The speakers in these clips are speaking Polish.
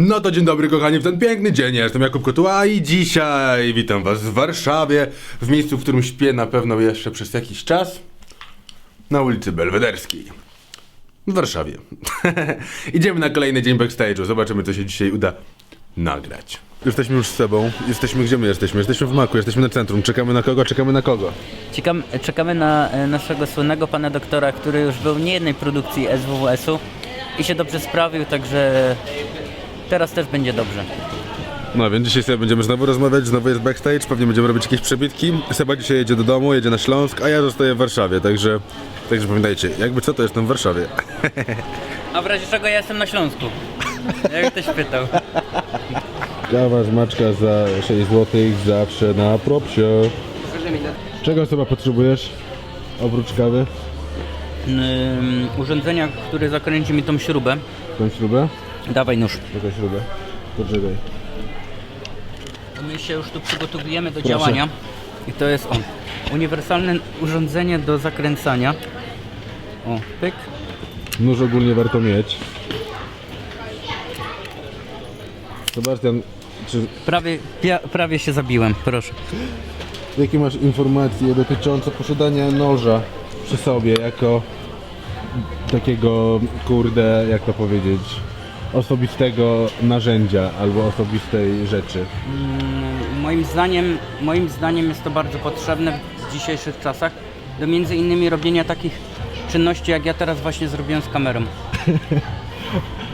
No to dzień dobry kochani w ten piękny dzień, ja jestem Jakub Kotuła i dzisiaj witam was w Warszawie, w miejscu, w którym śpię na pewno jeszcze przez jakiś czas, na ulicy Belwederskiej. W Warszawie. Idziemy na kolejny dzień backstage'u, zobaczymy co się dzisiaj uda nagrać. Jesteśmy już z sobą, jesteśmy gdzie my jesteśmy? Jesteśmy w Maku, jesteśmy na centrum, czekamy na kogo, czekamy na kogo? Ciekam, czekamy na e, naszego słynnego pana doktora, który już był w niejednej produkcji SWWS-u i się dobrze sprawił, także teraz też będzie dobrze. No więc dzisiaj sobie będziemy znowu rozmawiać, znowu jest backstage, pewnie będziemy robić jakieś przebitki. Seba dzisiaj jedzie do domu, jedzie na Śląsk, a ja zostaję w Warszawie, także, także pamiętajcie, jakby co to jestem w Warszawie. A w razie czego ja jestem na Śląsku? Jak ktoś pytał. Kawa żmaczka za 6 zł, zawsze na propsie. Czego Seba potrzebujesz? Oprócz kawy? Ym, urządzenia, które zakręci mi tą śrubę. Tą śrubę? Dawaj nóż. Jaką śrubę? Poczekaj. My się już tu przygotowujemy do działania. I to jest on. Uniwersalne urządzenie do zakręcania. O, pyk. Nóż ogólnie warto mieć. Sebastian, czy Prawie, pia, prawie się zabiłem, proszę. Jakie masz informacje dotyczące posiadania noża przy sobie jako takiego, kurde, jak to powiedzieć, osobistego narzędzia albo osobistej rzeczy? Mm, Moim zdaniem, moim zdaniem jest to bardzo potrzebne w dzisiejszych czasach do między innymi robienia takich czynności, jak ja teraz właśnie zrobiłem z kamerą.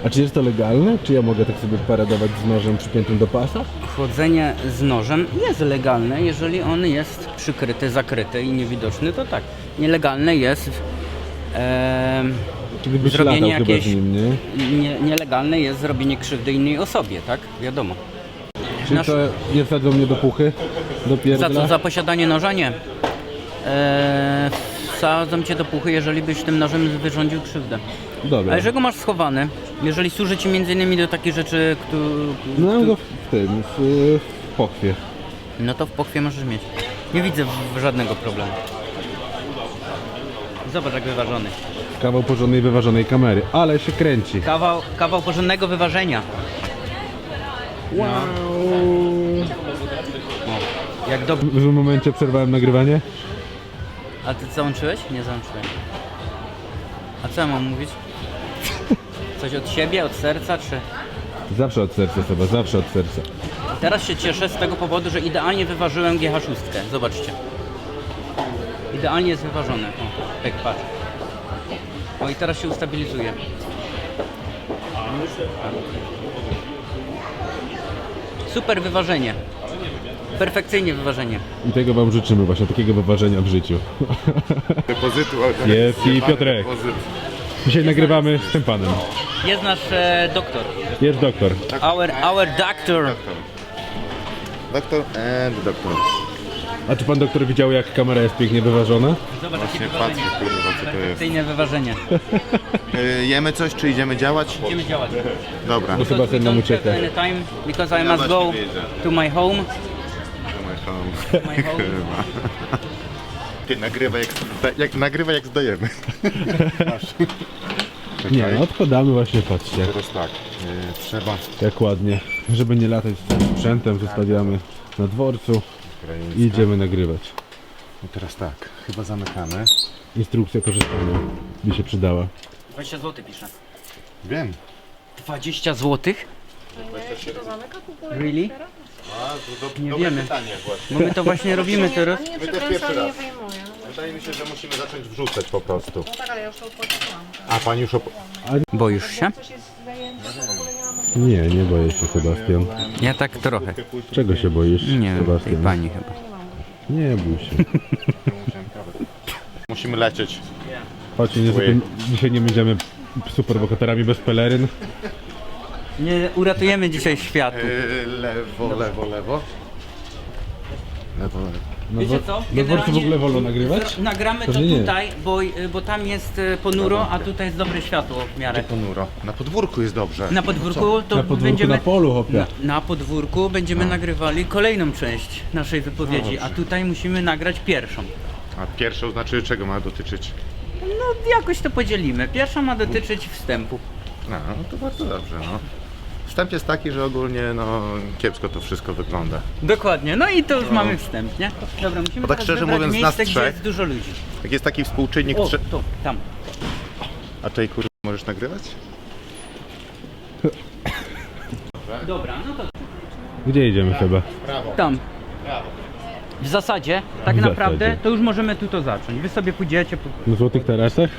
A czy jest to legalne? Czy ja mogę tak sobie paradować z nożem przypiętym do pasa? Chodzenie z nożem jest legalne, jeżeli on jest przykryty, zakryty i niewidoczny, to tak. Nielegalne jest em, Kiedy byś Zrobienie latał chyba jakieś- z nim, nie? nie, nielegalne jest zrobienie krzywdy innej osobie, tak? Wiadomo. Czy Nasz- to nie wsadzą mnie do puchy? Do Za co? Za posiadanie noża? Nie. Eee, wsadzą cię do puchy, jeżeli byś tym nożem wyrządził krzywdę. Dobra. A jeżeli go masz schowany, jeżeli służy ci między innymi do takich rzeczy, które... No mam go w tym, w, w pochwie. No to w pochwie możesz mieć. Nie widzę w- żadnego problemu. Zobacz jak wyważony. Kawał porządnej, wyważonej kamery, ale się kręci. Kawał, kawał porządnego wyważenia. Wow. Jak dobrze. W złym momencie przerwałem nagrywanie. A ty załączyłeś? Nie załączyłem. A co ja mam mówić? Coś od siebie, od serca, czy... Zawsze od serca Seba, zawsze od serca. Teraz się cieszę z tego powodu, że idealnie wyważyłem GH6. Zobaczcie. Idealnie jest wyważone. O, tak patrz. O i teraz się ustabilizuje. Super wyważenie. Perfekcyjnie wyważenie. I tego wam życzymy właśnie, takiego wyważenia w życiu. depozytu, ale Jest i Piotrek. depozyt. Dzisiaj nagrywamy z tym panem. Jest nasz e, doktor. Jest doktor. Our, our doctor. Doktor and doktor. A czy pan doktor widział jak kamera jest pięknie wyważona? Zobacz Właśnie patrzę, kurwa, co to jest. Perfekcyjne wyważenie. Y, jemy coś, czy idziemy działać? Idziemy działać. Dobra. Bo Sebastian nam Don't ucieka. because I Ja must go to my home. Kurwa. Ty, nagrywa jak, jak, nagrywa jak zdajemy. Nie, no odkładamy właśnie, patrzcie. Teraz tak, y, trzeba Jak ładnie. Żeby nie latać z tym sprzętem, zostawiamy na dworcu Ukraińska. i idziemy nagrywać. No teraz tak, chyba zamykamy. Instrukcja korzystania by się przydała. 20 zł piszę. Wiem. 20 zł? Really? Nie Dobre wiemy. pytanie właśnie. Bo my to właśnie robimy teraz. Nie My też pierwszy przekręcam, nie raz. wyjmuję. Wydaje mi się, że musimy zacząć wrzucać po prostu. No tak, ale ja już to opłaciłam. A pani już op... Boisz się? Coś jest zajęte, to w ogóle nie Nie, boję się Sebastian. Ja tak trochę. Czego się boisz, Nie wiem, tej Sebastian? pani chyba. Nie bój się. Musimy lecieć. Chodźcie, niestety dzisiaj nie będziemy superbohaterami bez peleryn. Nie uratujemy dzisiaj światu. Y, lewo, lewo, lewo. Lewo, lewo. No Wiecie co? Na dworcu w ogóle wolno nagrywać? Nagramy to Pewnie nie. tutaj, bo, bo tam jest e, ponuro, a tutaj jest dobre światło w miarę. Ponuro. Na podwórku jest dobrze. Na podwórku to Na podwórku, będziemy... na polu, hopie. Na, na podwórku będziemy nagrywali kolejną część naszej wypowiedzi, a tutaj musimy nagrać pierwszą. A pierwszą znaczy czego ma dotyczyć? No jakoś to podzielimy. Pierwsza ma dotyczyć wstępu. No, no to bardzo dobrze, no. Wstęp jest taki, że ogólnie no kiepsko to wszystko wygląda. Dokładnie, no i to już mamy wstęp, nie? Dobra, musimy Bo tak teraz szczerze wybrać mówiąc, miejsce, nas gdzie trzech- jest dużo ludzi. Jak jest taki współczynnik... O, Trze... tu, tam. A tutaj kur... możesz nagrywać? Dobra, no to Gdzie idziemy chyba? tam. W zasadzie, tak W naprawdę, zasadzie. to już możemy tu to zacząć. Wy sobie pójdziecie, po... Na Złotych Tarasach?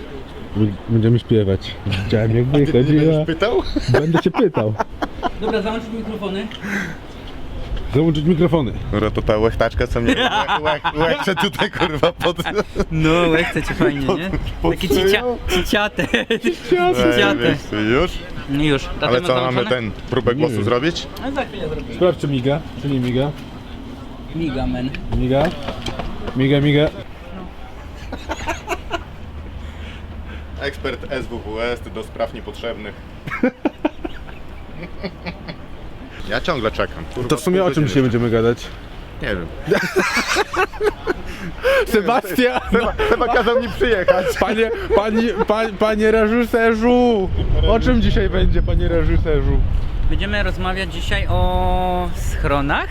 Będziemy śpiewać. Widziałem jak wychodziła. pytał? Będę cię pytał. Dobra, załączyć mikrofony. Załączyć mikrofony. Dobra, to ta łechtaczka co mnie łech, łech, łechcze tutaj kurwa pod... No, chcecie fajnie, nie? Takie cicia, ciciate. Ciciate. Wiesz, Już? No już, Ale co, mamy ten próbę głosu zrobić? No za chwilę zrobimy. Sprawdź czy miga, czy nie miga. Miga, men. Miga. Miga, miga. Ekspert SWWS do spraw niepotrzebnych. Ja ciągle czekam. Kurwa, To w sumie o czym dzisiaj będziemy gadać? Nie wiem. Sebastian! Chyba, chyba kazał mi przyjechać. Panie, pani, pa, panie reżyserzu! O czym dzisiaj będzie, panie reżyserzu? Będziemy rozmawiać dzisiaj o schronach.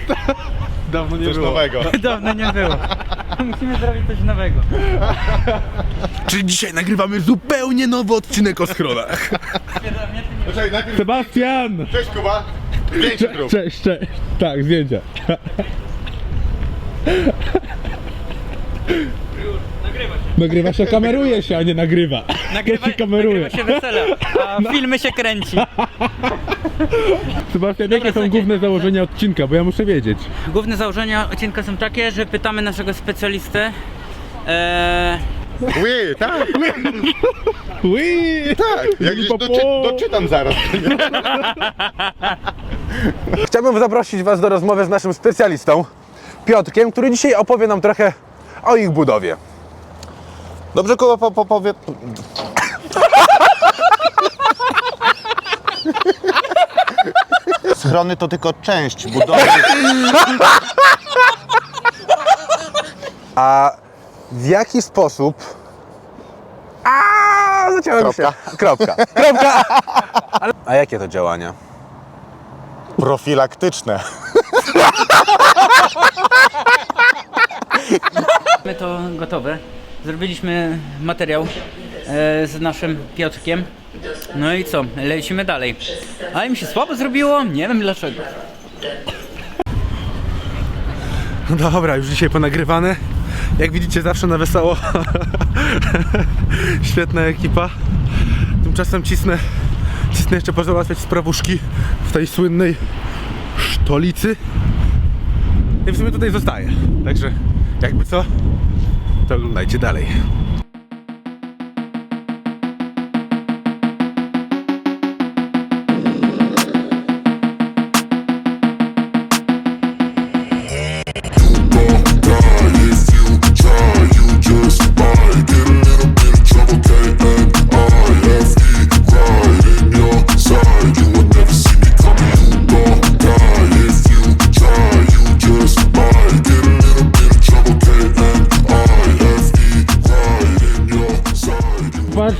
Dawno nie Coś było. nowego. Dawno nie było. Musimy zrobić coś nowego. Czyli dzisiaj nagrywamy zupełnie nowy odcinek o schronach. Poczekaj, najpierw... Sebastian! Cześć Kuba. Zdjęcie. Cześć, cześć. Tak, zdjęcia. Nagrywa się. Kameruje się, a nie nagrywa. Nagrywa, się kameruje. nagrywa się wesele, a filmy się kręci. Sebastian, jakie są główne założenia odcinka, bo ja muszę wiedzieć. Główne założenia odcinka są takie, że pytamy naszego specjalistę. Eee, Ły, tak, Ui! tak. Jak gdzieś doczy, doczytam zaraz. Chciałbym zaprosić Was do rozmowy z naszym specjalistą, Piotrkiem, który dzisiaj opowie nam trochę o ich budowie. Dobrze, Kuba, po, po, powie... Schrony to tylko część budowy. A w jaki sposób... A zaciąłem się. Kropka. Kropka. A jakie to działania? Profilaktyczne. mamy to gotowe. Zrobiliśmy materiał e, z naszym Piotrkiem. No i co? Lecimy dalej. Ale mi się słabo zrobiło, nie wiem dlaczego. No dobra, już dzisiaj ponagrywane. Jak widzicie, zawsze na wesoło. Świetna ekipa. Tymczasem cisnę, cisnę jeszcze pozałatwiać sprawuszki w tej słynnej stolicy. I w sumie tutaj zostaję. Także jakby co, to oglądajcie dalej.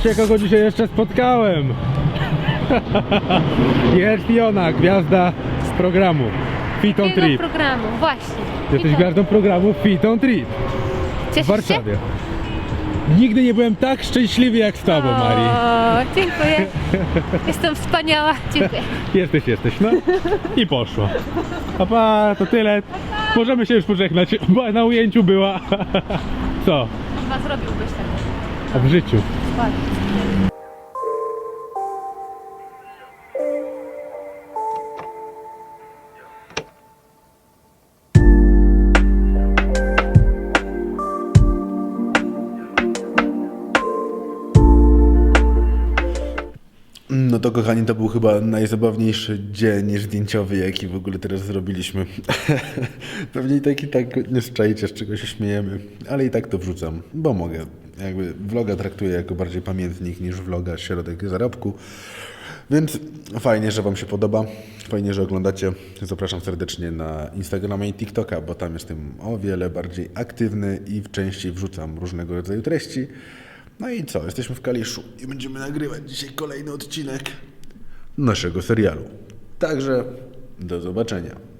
Patrzcie, kogo dzisiaj jeszcze spotkałem. Jest Jona, gwiazda z programu Fit on Trip. programu? Właśnie. Jesteś to. gwiazdą programu Fit on Trip w Cieszysz się? Warszawie. Nigdy nie byłem tak szczęśliwy jak z tobą, Mari. O, dziękuję. Jestem wspaniała. Dziękuję. Jesteś, jesteś, no. I poszło. Papa, to tyle. Możemy się już pożegnać, bo na ujęciu była. Co? Chyba zrobiłbyś tak. A w życiu. No to kochani, to był chyba najzabawniejszy dzień zdjęciowy, jaki w ogóle teraz zrobiliśmy. Pewnie i tak i tak nie szczajcie, z czego się śmiejemy, ale i tak to wrzucam, bo mogę. Jakby vloga traktuję jako bardziej pamiętnik niż vloga środek zarobku. Więc fajnie, że Wam się podoba. Fajnie, że oglądacie. Zapraszam serdecznie na Instagrama i TikToka, bo tam jestem o wiele bardziej aktywny i częściej wrzucam różnego rodzaju treści. No i co? Jesteśmy w Kaliszu i będziemy nagrywać dzisiaj kolejny odcinek naszego serialu. Także do zobaczenia.